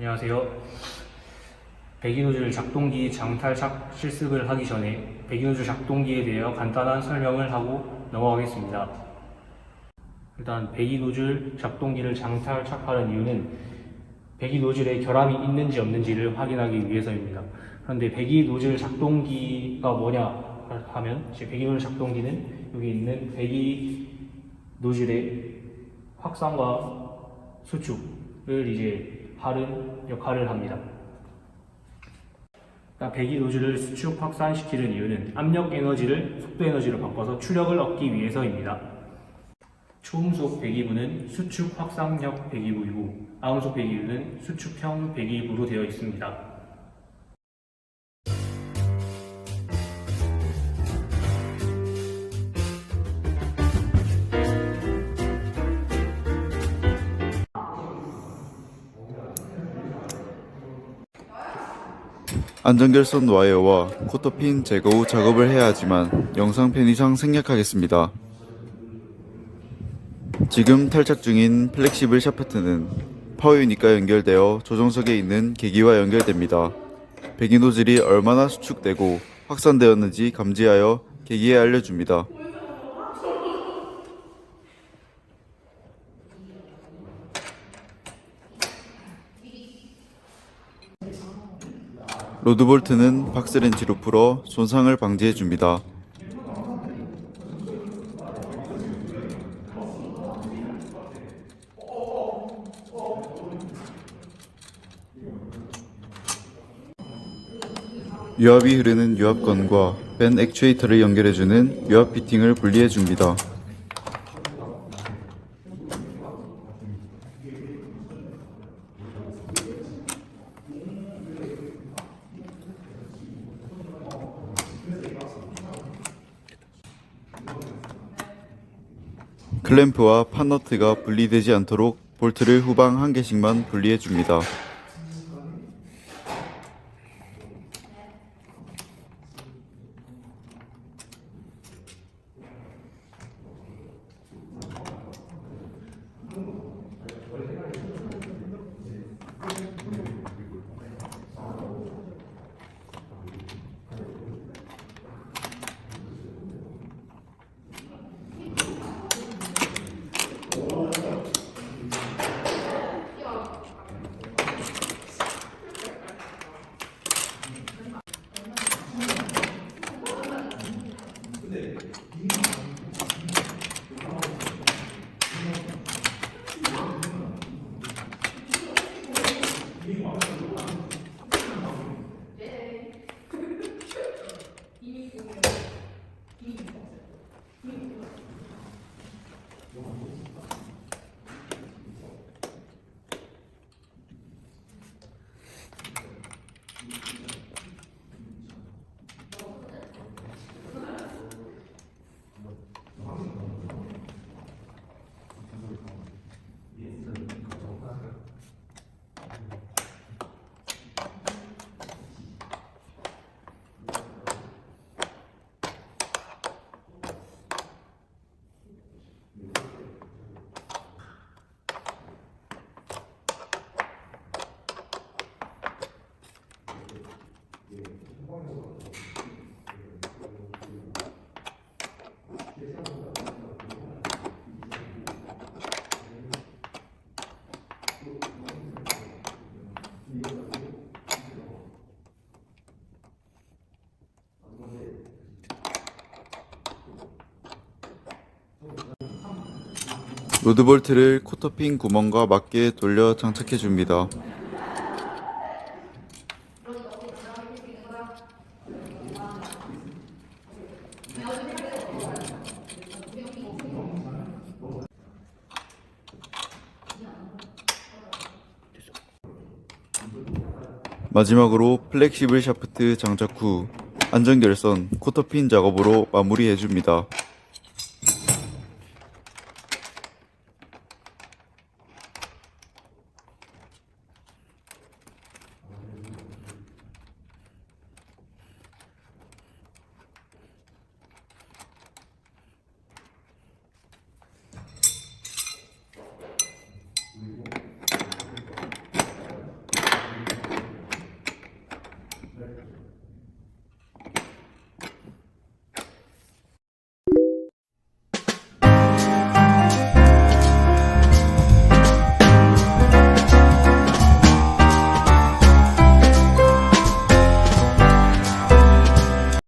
안녕하세요. 배기노즐 작동기 장탈착 실습을 하기 전에 배기노즐 작동기에 대해 간단한 설명을 하고 넘어가겠습니다. 일단 배기노즐 작동기를 장탈착하는 이유는 배기노즐에 결함이 있는지 없는지를 확인하기 위해서입니다. 그런데 배기노즐 작동기가 뭐냐 하면 배기노즐 작동기는 여기 있는 배기노즐의 확산과 수축을 이제 하는 역할을 합니다. 그러니까 배기 노즐을 수축 확산시키는 이유는 압력 에너지를 속도 에너지로 바꿔서 추력을 얻기 위해서입니다. 초음속 배기부는 수축 확산력 배기부이고 아음속 배기부는 수축형 배기부로 되어 있습니다. 안전결선 와이어와 코터핀 제거 후 작업을 해야 하지만 영상 편의상 생략하겠습니다. 지금 탈착 중인 플렉시블 샤프트는 파워 유닛과 연결되어 조정석에 있는 계기와 연결됩니다. 배기 노즐이 얼마나 수축되고 확산되었는지 감지하여 계기에 알려줍니다. 로드볼트는 박스렌치로 풀어 손상을 방지해 줍니다. 유압이 흐르는 유압건과 밴 액추에이터를 연결해주는 유압 피팅을 분리해 줍니다. 클램프와 판너트가 분리되지 않도록 볼트를 후방 한 개씩만 분리해 줍니다. 因为网上。 로드볼트를 코터핀 구멍과 맞게 돌려 장착해 줍니다. 마지막으로 플렉시블 샤프트 장착 후 안전결선 코터핀 작업으로 마무리해 줍니다.